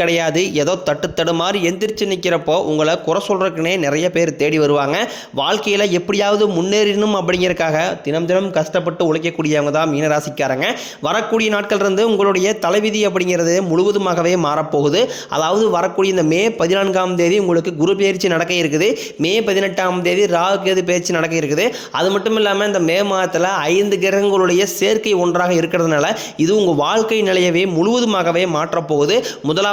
கிடையாது. ஏதோ தட்டு தடுமாறி எந்திரிச்சு நிற்கிறப்போ உங்களை குறை சொல்கிறதுக்குனே நிறைய பேர் தேடி வருவாங்க. வாழ்க்கையில் எப்படியாவது முன்னேறணும் அப்படிங்கிறக்காக தினம் தினம் கஷ்டப்பட்டு உழைக்கக்கூடியவங்க தான் மீனராசிக்காரங்க. வரக்கூடிய நாட்கள் இருந்து உங்களுடைய தலைவிதி அப்படிங்கிறது முழுவதுமாகவே மாறப்போகுது. அதாவது வரக்கூடிய இந்த மே பதினான்காம் தேதி உங்களுக்கு குரு பயிற்சி நடக்க இருக்குது. மே பதினெட்டாம் தேதி ராகு கேது பயிற்சி நடக்க இருக்குது. அது மட்டும் இல்லாமல் இந்த மே மாதத்தில் ஐந்து கிரகங்களுடைய சேர்க்கை ஒன்றாக இருக்கிறதுனால இது உங்கள் வாழ்க்கை நிலையவே முழுவதுமாகவே மாற்றப்போகுது.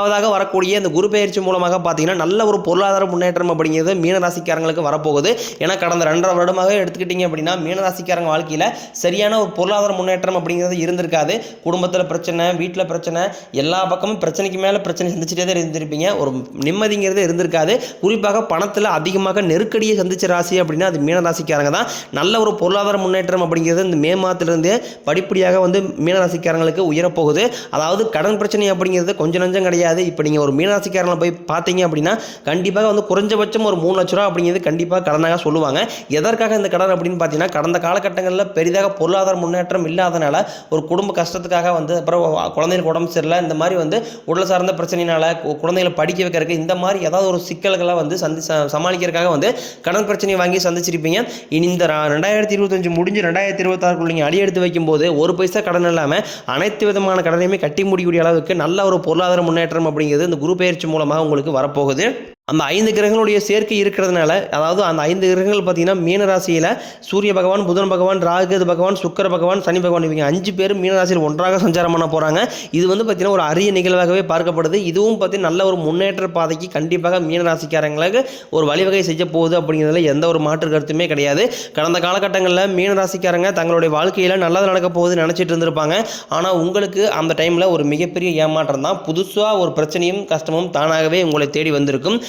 முதலாவதாக வரக்கூடிய இந்த குரு பயிற்சி மூலமாக பார்த்தீங்கன்னா நல்ல ஒரு பொருளாதார முன்னேற்றம் அப்படிங்கிறது மீனராசிக்காரங்களுக்கு வரப்போகுது. ஏன்னா கடந்த ரெண்டரை வருடமாக எடுத்துக்கிட்டிங்க அப்படின்னா மீனராசிக்காரங்க வாழ்க்கையில் சரியான ஒரு பொருளாதார முன்னேற்றம் அப்படிங்கிறது இருந்திருக்காது. குடும்பத்தில் பிரச்சனை வீட்டில் பிரச்சனை எல்லா பக்கமும் பிரச்சனைக்கு மேலே பிரச்சனை சந்திச்சுட்டே தான் இருந்திருப்பீங்க. ஒரு நிம்மதிங்கிறது இருந்திருக்காது. குறிப்பாக பணத்தில் அதிகமாக நெருக்கடியை சந்திச்ச ராசி அப்படின்னா அது மீனராசிக்காரங்க தான். நல்ல ஒரு பொருளாதார முன்னேற்றம் அப்படிங்கிறது இந்த மே மாதத்திலிருந்தே படிப்படியாக வந்து மீனராசிக்காரங்களுக்கு உயரப்போகுது. அதாவது கடன் பிரச்சனை அப்படிங்கிறது கொஞ்சம் நஞ்சம் கிடையாது. இப்போ நீங்கள் ஒரு மீனராசிக்காரங்களை போய் பார்த்தீங்க அப்படின்னா கண்டிப்பாக வந்து குறைஞ்சபட்சம் ஒரு மூணு லட்ச ரூபா அப்படிங்கிறது கண்டிப்பாக கடனாக சொல்லுவாங்க. எதற்காக இந்த கடன் அப்படின்னு பார்த்தீங்கன்னா கடந்த காலகட்டங்களில் பெரிதாக பொருளாதார முன்னேற்றம் இல்லாதனால ஒரு குடும்ப கஷ்டத்துக்காக வந்து அப்புறம் குழந்தைகளுக்கு உடம்பு சரியில்லை இந்த மாதிரி வந்து உடல் சார்ந்த பிரச்சனையினால குழந்தைகளை படிக்க வைக்கிறதுக்கு இந்த மாதிரி ஏதாவது ஒரு சிக்கல்களை வந்து சந்தி சமாளிக்கிறதுக்காக வந்து கடன் பிரச்சனையை வாங்கி சந்திச்சிருப்பீங்க. இனி இந்த ரெண்டாயிரத்தி இருபத்தஞ்சு முடிஞ்சு ரெண்டாயிரத்தி இருபத்தாறுக்குள்ள நீங்கள் அடி எடுத்து வைக்கும்போது ஒரு பைசா கடன் இல்லாமல் அனைத்து விதமான கடனையுமே கட்டி முடிக்கக்கூடிய அளவுக்கு நல்ல ஒரு பொருளாதார முன்னேற்றம் அப்படிங்கிறது இந்த குரு பயிற்சி மூலமாக உங்களுக்கு வரப்போகுது. அந்த ஐந்து கிரகங்களுடைய சேர்க்கை இருக்கிறதுனால அதாவது அந்த ஐந்து கிரகங்கள் பார்த்தீங்கன்னா மீன ராசியில் சூரிய பகவான் புதன் பகவான் ராகுகேது பகவான் சுக்கர பகவான் சனி பகவான் இவங்க அஞ்சு பேரும் மீன ராசியில் ஒன்றாக சஞ்சாரம் பண்ண போகிறாங்க இது வந்து பார்த்தீங்கன்னா ஒரு அரிய நிகழ்வாகவே பார்க்கப்படுது. இதுவும் பார்த்திங்கன்னா நல்ல ஒரு முன்னேற்ற பாதைக்கு கண்டிப்பாக மீன ராசிக்காரங்களுக்கு ஒரு வழிவகை செய்ய போகுது அப்படிங்கிறதுல எந்த ஒரு மாற்று கருத்துமே கிடையாது. கடந்த காலகட்டங்களில் மீன ராசிக்காரங்க தங்களுடைய வாழ்க்கையில் நல்லது நடக்க போகுதுன்னு நினச்சிட்டு இருந்திருப்பாங்க. ஆனால் உங்களுக்கு அந்த டைமில் ஒரு மிகப்பெரிய ஏமாற்றம் தான். புதுசாக ஒரு பிரச்சனையும் கஷ்டமும் தானாகவே உங்களை தேடி வந்திருக்கும்.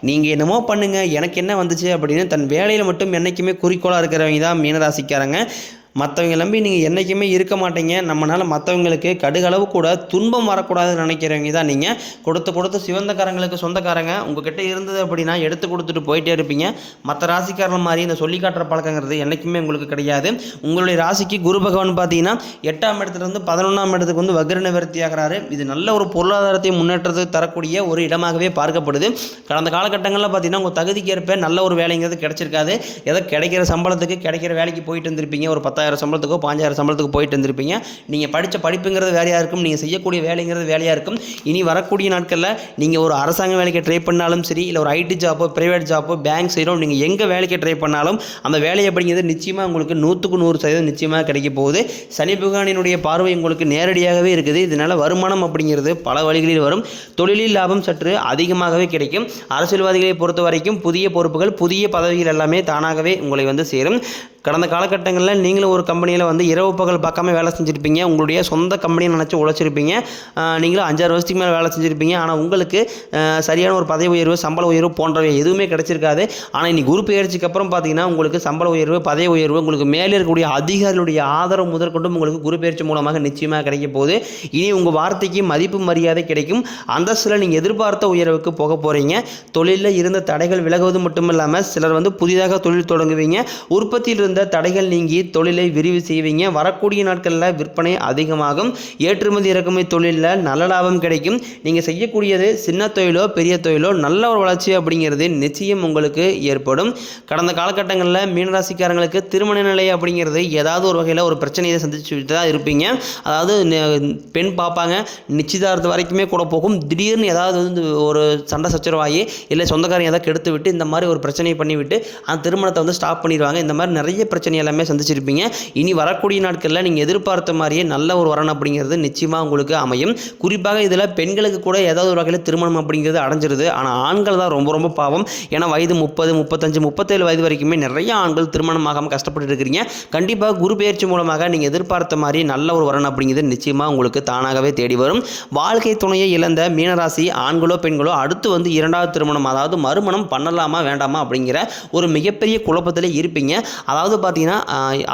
நீங்கள் என்னமோ பண்ணுங்க எனக்கு என்ன வந்துச்சு அப்படின்னு தன் வேலையில் மட்டும் என்றைக்குமே குறிக்கோளாக இருக்கிறவங்க தான் மீனராசிக்காரங்க. மற்றவங்க நம்பி நீங்கள் என்றைக்குமே இருக்க மாட்டீங்க. நம்மளால் மற்றவங்களுக்கு கடுகளவு கூட துன்பம் வரக்கூடாதுன்னு நினைக்கிறவங்க தான் நீங்கள் கொடுத்து கொடுத்து சிவந்தக்காரங்களுக்கு சொந்தக்காரங்க. உங்ககிட்ட இருந்தது அப்படின்னா எடுத்து கொடுத்துட்டு போயிட்டே இருப்பீங்க. மற்ற ராசிக்காரன் மாதிரி இந்த சொல்லி காட்டுற பழக்கங்கிறது என்றைக்குமே உங்களுக்கு கிடையாது. உங்களுடைய ராசிக்கு குரு பகவான் பார்த்தீங்கன்னா எட்டாம் இடத்துலேருந்து பதினொன்றாம் இடத்துக்கு வந்து வக்ர நிவர்த்தி ஆகிறாரு. இது நல்ல ஒரு பொருளாதாரத்தை முன்னேற்றத்துக்கு தரக்கூடிய ஒரு இடமாகவே பார்க்கப்படுது. கடந்த காலகட்டங்களில் பார்த்தீங்கன்னா உங்கள் தகுதிக்கு ஏற்ப நல்ல ஒரு வேலைங்கிறது கிடைச்சிருக்காது. ஏதோ கிடைக்கிற சம்பளத்துக்கு கிடைக்கிற வேலைக்கு போயிட்டு இருந்திருப்பீங்க ஒரு பத்தாயிரம் சம்பளத்துக்கோ பாஞ்சாயிரம் சம்பளத்துக்கு போயிட்டு இருந்திருப்பீங்க நீங்கள் படித்த படிப்புங்கிறது வேலையாக இருக்கும் நீங்கள் செய்யக்கூடிய வேலைங்கிறது வேலையாக இருக்கும். இனி வரக்கூடிய நாட்களில் நீங்கள் ஒரு அரசாங்க வேலைக்கு ட்ரை பண்ணாலும் சரி இல்லை ஒரு ஐடி ஜாப்போ ப்ரைவேட் ஜாப்போ பேங்க் சைடும் நீங்கள் எங்கே வேலைக்கு ட்ரை பண்ணாலும் அந்த வேலை அப்படிங்கிறது நிச்சயமாக உங்களுக்கு நூற்றுக்கு நூறு சதவீதம் நிச்சயமாக கிடைக்க போகுது. சனி புகானினுடைய பார்வை உங்களுக்கு நேரடியாகவே இருக்குது. இதனால் வருமானம் அப்படிங்கிறது பல வழிகளில் வரும். தொழிலில் லாபம் சற்று அதிகமாகவே கிடைக்கும். அரசியல்வாதிகளை பொறுத்த வரைக்கும் புதிய பொறுப்புகள் புதிய பதவிகள் எல்லாமே தானாகவே உங்களை வந்து சேரும். கடந்த காலகட்டங்களில் நீங்களும் ஒரு கம்பெனியில் வந்து இரவு பகல் பார்க்காம வேலை செஞ்சுருப்பீங்க. உங்களுடைய சொந்த கம்பெனியை நினச்சி உழைச்சிருப்பீங்க. நீங்களும் அஞ்சாறு வருஷத்துக்கு மேலே வேலை செஞ்சுருப்பீங்க. ஆனால் உங்களுக்கு சரியான ஒரு பதவி உயர்வு சம்பள உயர்வு போன்றவை எதுவுமே கிடச்சிருக்காது. ஆனால் இன்னைக்கு குரு பெயர்ச்சிக்கு அப்புறம் பார்த்தீங்கன்னா உங்களுக்கு சம்பள உயர்வு பதவி உயர்வு உங்களுக்கு மேலே இருக்கக்கூடிய அதிகாரிகளுடைய ஆதரவு முதற்கொண்டும் உங்களுக்கு குரு பயிற்சி மூலமாக நிச்சயமாக கிடைக்க போகுது. இனி உங்கள் வார்த்தைக்கு மதிப்பு மரியாதை கிடைக்கும். அந்தஸ்தில் நீங்கள் எதிர்பார்த்த உயர்வுக்கு போக போகிறீங்க தொழிலில் இருந்த தடைகள் விலகுவது மட்டும் இல்லாமல் சிலர் வந்து புதிதாக தொழில் தொடங்குவீங்க. உற்பத்தியில் இருந்த தடைகள் நீங்கி தொழிலை விரிவு செய்வீங்க. வரக்கூடிய நாட்களில் விற்பனை அதிகமாகும். ஏற்றுமதி இறக்குமதி தொழிலில் நல்ல லாபம் கிடைக்கும். நீங்கள் செய்யக்கூடியது சின்ன தொழிலோ பெரிய தொழிலோ நல்ல ஒரு வளர்ச்சி அப்படிங்கிறது நிச்சயம் உங்களுக்கு ஏற்படும். கடந்த காலகட்டங்களில் மீனராசிக்காரங்களுக்கு திருமண நிலை அப்படிங்கிறது ஏதாவது ஒரு வகையில் ஒரு பிரச்சனையை சந்திச்சுட்டு தான் இருப்பீங்க. அதாவது பெண் பார்ப்பாங்க. நிச்சயதார்த்தம் வரைக்குமே கூட போகும். திடீர்னு ஏதாவது வந்து ஒரு சண்டை சச்சரவாகி இல்லை சொந்தக்காரங்க ஏதாவது கெடுத்து விட்டு இந்த மாதிரி ஒரு பிரச்சனையை பண்ணிவிட்டு அந்த திருமணத்தை வந்து ஸ்டாப் பண்ணிடுவாங்க. இந்த மாதிரி நிறைய பிரச்சனை எல்லாமே சந்திச்சிருப்பீங்க. இனி வரக்கூடிய நாட்களில் நீங்கள் எதிர்பார்த்த மாதிரியே நல்ல ஒரு வரன் அப்படிங்கிறது நிச்சயமாக உங்களுக்கு அமையும். குறிப்பாக இதில் பெண்களுக்கு கூட ஏதாவது ஒரு வகையில் திருமணம் அப்படிங்கிறது அடைஞ்சிருது. ஆனால் ஆண்கள் தான் ரொம்ப ரொம்ப பாவம். ஏன்னா வயது முப்பது முப்பத்தஞ்சு முப்பத்தேழு வயது வரைக்குமே நிறைய ஆண்கள் திருமணம் ஆகாமல் கஷ்டப்பட்டு இருக்கிறீங்க. கண்டிப்பாக குரு பயிற்சி மூலமாக நீங்கள் எதிர்பார்த்த மாதிரி நல்ல ஒரு வரன் அப்படிங்கிறது நிச்சயமாக உங்களுக்கு தானாகவே தேடி வரும். வாழ்க்கை துணையை இழந்த மீனராசி ஆண்களோ பெண்களோ அடுத்து வந்து இரண்டாவது திருமணம் அதாவது மறுமணம் பண்ணலாமா வேண்டாமா அப்படிங்கிற ஒரு மிகப்பெரிய குழப்பத்தில் இருப்பீங்க. அதாவது பார்த்தீங்கன்னா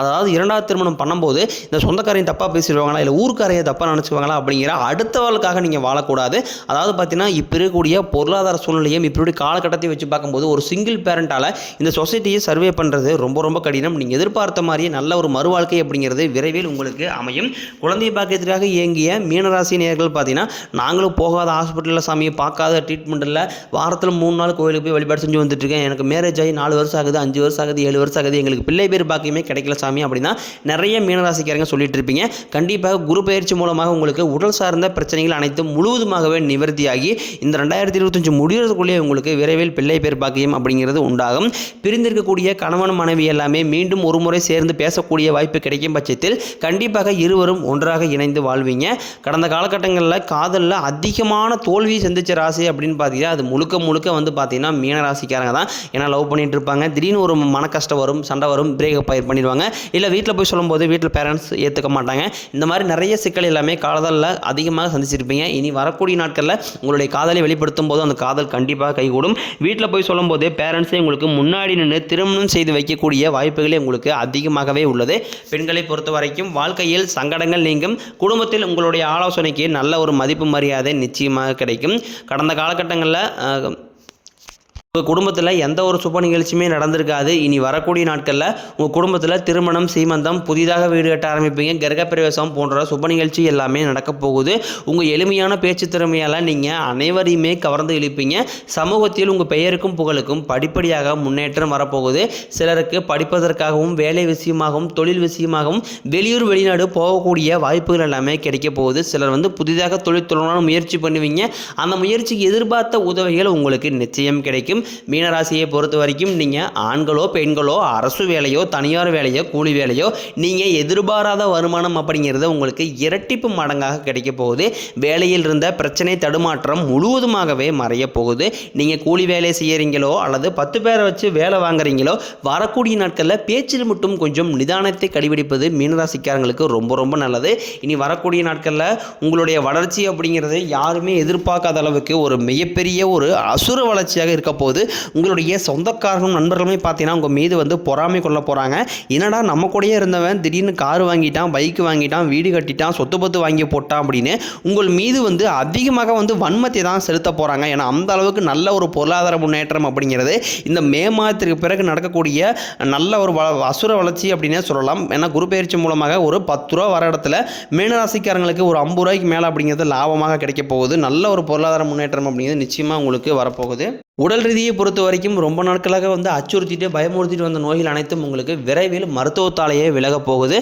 அதாவது இரண்டாவது திருமணம் பண்ணும்போது இந்த சொந்தக்காரையும் தப்பாக பேசிடுவாங்களா இல்லை ஊர்க்காரையை தப்பாக நினச்சிக்குவாங்களா அப்படிங்கிற அடுத்தவர்களுக்காக நீங்கள் வாழக்கூடாது. அதாவது பார்த்தீங்கன்னா இப்போ இருக்கக்கூடிய பொருளாதார சூழ்நிலையும் இப்படி காலகட்டத்தை வச்சு பார்க்கும்போது ஒரு சிங்கிள் பேரண்டால் இந்த சொசைட்டியை சர்வே பண்ணுறது ரொம்ப ரொம்ப கடினம். நீங்கள் எதிர்பார்த்த மாதிரியே நல்ல ஒரு மறுவாழ்க்கை அப்படிங்கிறது விரைவில் உங்களுக்கு அமையும். குழந்தை பாக்கியத்திற்காக இயங்கிய மீனராசி நேர்கள் பார்த்தீங்கன்னா நாங்களும் போகாத ஹாஸ்பிட்டலில் சாமியை பார்க்காத ட்ரீட்மெண்ட் இல்லை வாரத்தில் மூணு நாள் கோயிலுக்கு போய் வழிபாடு செஞ்சு வந்துட்டு இருக்கேன். எனக்கு மேரேஜ் ஆகி நாலு வருஷம் ஆகுது அஞ்சு வருஷம் ஆகுது ஏழு வருஷம் ஆகுது எங்களுக்கு பிள்ளை பேர் பாக்கியமே கிடைக்கல சாமி அப்படின்னா நிறைய மீனராசிக்காரங்க சொல்லிட்டு இருப்பீங்க. கண்டிப்பாக குரு பயிற்சி மூலமாக உங்களுக்கு உடல் சார்ந்த பிரச்சனைகள் அனைத்தும் முழுவதுமாகவே நிவர்த்தியாகி இந்த ரெண்டாயிரத்தி இருபத்தஞ்சு முடிகிறதுக்குள்ளேயே உங்களுக்கு விரைவில் பிள்ளை பேர் பாக்கியம் அப்படிங்கிறது உண்டாகும். பிரிந்திருக்கக்கூடிய கணவன் மனைவி எல்லாமே மீண்டும் ஒரு முறை சேர்ந்து பேசக்கூடிய வாய்ப்பு கிடைக்கும் பட்சத்தில் கண்டிப்பாக இருவரும் ஒன்றாக இணைந்து வாழ்வீங்க. கடந்த காலகட்டங்களில் காதலில் அதிகமான தோல்வியை சந்திச்ச ராசி அப்படின்னு பார்த்தீங்கன்னா அது முழுக்க முழுக்க வந்து பார்த்தீங்கன்னா மீன ராசிக்காரங்க தான். ஏன்னா லவ் பண்ணிட்டு இருப்பாங்க. திடீர்னு ஒரு மன கஷ்டம் வரும் சண்டை வரும் பிரேக்கப் ஆயிர் பண்ணிடுவாங்க. இல்லை வீட்டில் போய் சொல்லும்போது வீட்டில் பேரண்ட்ஸ் ஏற்றுக்க மாட்டாங்க. இந்த மாதிரி நிறைய சிக்கல் எல்லாமே காதலில் அதிகமாக சந்திச்சிருப்பீங்க. இனி வரக்கூடிய நாட்களில் உங்களுடைய காதலை வெளிப்படுத்தும் போது அந்த காதல் கண்டிப்பாக கைகூடும். வீட்டில் போய் சொல்லும்போது பேரண்ட்ஸே உங்களுக்கு முன்னாடி நின்று திருமணம் செய்து வைக்கக்கூடிய வாய்ப்புகளே உங்களுக்கு அதிகமாகவே உள்ளது. பெண்களை பொறுத்த வரைக்கும் வாழ்க்கையில் சங்கடங்கள் நீங்கும். குடும்பத்தில் உங்களுடைய ஆலோசனைக்கு நல்ல ஒரு மதிப்பு மரியாதை நிச்சயமாக கிடைக்கும். கடந்த காலகட்டங்களில் உங்கள் குடும்பத்தில் எந்த ஒரு சுப நிகழ்ச்சியுமே நடந்திருக்காது. இனி வரக்கூடிய நாட்களில் உங்கள் குடும்பத்தில் திருமணம் சீமந்தம் புதிதாக வீடு கட்ட ஆரம்பிப்பீங்க. கிரகப்பிரவேசம் போன்ற சுப நிகழ்ச்சி எல்லாமே நடக்க போகுது. உங்கள் எளிமையான பேச்சு திறமையால் நீங்கள் அனைவரையுமே கவர்ந்து இழுப்பீங்க. சமூகத்தில் உங்கள் பெயருக்கும் புகழுக்கும் படிப்படியாக முன்னேற்றம் வரப்போகுது. சிலருக்கு படிப்பதற்காகவும் வேலை விஷயமாகவும் தொழில் விஷயமாகவும் வெளியூர் வெளிநாடு போகக்கூடிய வாய்ப்புகள் எல்லாமே கிடைக்க போகுது. சிலர் வந்து புதிதாக தொழில் தொடங்கணும்னு முயற்சி பண்ணுவீங்க. அந்த முயற்சிக்கு எதிர்பார்த்த உதவிகள் உங்களுக்கு நிச்சயம் கிடைக்கும். மீனராசியை பொறுத்த வரைக்கும் நீங்கள் ஆண்களோ பெண்களோ அரசு வேலையோ தனியார் வேலையோ கூலி வேலையோ நீங்கள் எதிர்பாராத வருமானம் அப்படிங்கிறது உங்களுக்கு இரட்டிப்பு மடங்காக கிடைக்க போகுது. வேலையில் இருந்த பிரச்சனை தடுமாற்றம் முழுவதுமாகவே மறைய போகுது. நீங்கள் கூலி வேலை செய்கிறீங்களோ அல்லது பத்து பேரை வச்சு வேலை வாங்குறீங்களோ வரக்கூடிய நாட்களில் பேச்சில் மட்டும் கொஞ்சம் நிதானத்தை கடைபிடிப்பது மீனராசிக்காரங்களுக்கு ரொம்ப ரொம்ப நல்லது. இனி வரக்கூடிய நாட்களில் உங்களுடைய வளர்ச்சி அப்படிங்கிறது யாருமே எதிர்பார்க்காத அளவுக்கு ஒரு மிகப்பெரிய ஒரு அசுர வளர்ச்சியாக இருக்க போகுது. உங்களுடைய சொந்தக்காரர்களும் நண்பர்களுமே பார்த்தீங்கன்னா உங்கள் மீது வந்து பொறாமை கொள்ள போகிறாங்க என்னடா நம்ம கூடயே இருந்தவன் திடீர்னு கார் வாங்கிட்டான் பைக் வாங்கிட்டான் வீடு கட்டிட்டான் சொத்து பத்து வாங்கி போட்டான் அப்படின்னு உங்கள் மீது வந்து அதிகமாக வந்து வன்மத்தை தான் செலுத்த போகிறாங்க ஏன்னா அந்த அளவுக்கு நல்ல ஒரு பொருளாதார முன்னேற்றம் அப்படிங்கிறது இந்த மே மாதத்திற்கு பிறகு நடக்கக்கூடிய நல்ல ஒரு வள அசுர வளர்ச்சி அப்படின்னே சொல்லலாம். ஏன்னா குரு பயிற்சி மூலமாக ஒரு பத்து ரூபா வர இடத்துல மீனராசிக்காரங்களுக்கு ஒரு ஐம்பது ரூபாய்க்கு மேலே அப்படிங்கிறது லாபமாக கிடைக்க போகுது. நல்ல ஒரு பொருளாதார முன்னேற்றம் அப்படிங்கிறது நிச்சயமாக உங்களுக்கு வரப்போகுது. உடல் ரீதியை பொறுத்த வரைக்கும் ரொம்ப நாட்களாக வந்து அச்சுறுத்திட்டு பயமுறுத்திட்டு வந்த நோய்கள் அனைத்தும் உங்களுக்கு விரைவில் மருத்துவத்தாலேயே விலகப் போகுது.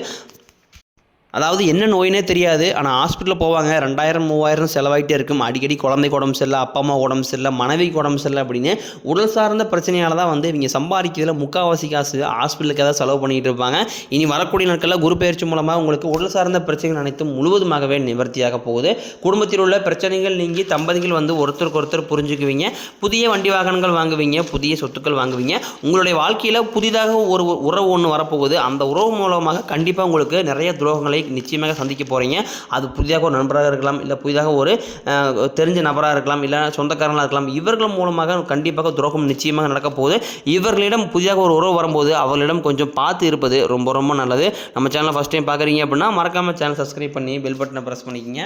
அதாவது என்ன நோயினே தெரியாது. ஆனால் ஹாஸ்பிட்டலில் போவாங்க. ரெண்டாயிரம் மூவாயிரம் செலவாயிட்டே இருக்கும். அடிக்கடி குழந்தைக்கு உடம்பு சரியில்லை அப்பா அம்மா உடம்பு சரியில்லை மனைவிக்கு உடம்பு சரியில்லை அப்படின்னு உடல் சார்ந்த பிரச்சனையால் தான் வந்து இவங்க சம்பாதிக்கிறதுல முக்கால்வாசி காசு ஹாஸ்பிட்டலுக்கு ஏதாவது செலவு பண்ணிகிட்டு இருப்பாங்க. இனி வரக்கூடிய நாட்களில் குரு பயிற்சி மூலமாக உங்களுக்கு உடல் சார்ந்த பிரச்சனைகள் அனைத்தும் முழுவதுமாகவே நிவர்த்தியாக போகுது. குடும்பத்தில் உள்ள பிரச்சனைகள் நீங்கி தம்பதிகள் வந்து ஒருத்தருக்கு ஒருத்தர் புரிஞ்சுக்குவீங்க. புதிய வண்டி வாகனங்கள் வாங்குவீங்க புதிய சொத்துக்கள் வாங்குவீங்க. உங்களுடைய வாழ்க்கையில் புதிதாக ஒரு உறவு ஒன்று வரப்போகுது. அந்த உறவு மூலமாக கண்டிப்பாக உங்களுக்கு நிறைய துரோகங்களை நிச்சயமாக சந்திக்க போகிறீங்க அது புதிதாக ஒரு நண்பராக இருக்கலாம் இல்லை புதிதாக ஒரு தெரிஞ்ச நபராக இருக்கலாம் இல்லை சொந்தக்காரங்களாக இருக்கலாம் இவர்கள் மூலமாக கண்டிப்பாக துரோகம் நிச்சயமாக நடக்க போகுது. இவர்களிடம் புதிதாக ஒரு உறவு வரும்போது அவர்களிடம் கொஞ்சம் பார்த்து இருப்பது ரொம்ப ரொம்ப நல்லது. நம்ம சேனலை ஃபஸ்ட் டைம் பார்க்குறீங்க அப்படின்னா மறக்காமல் சேனல் சப்ஸ்கிரைப் பண்ணி பெல் பட்டனை ப்ரெஸ் பண்ணிக்கோங்க.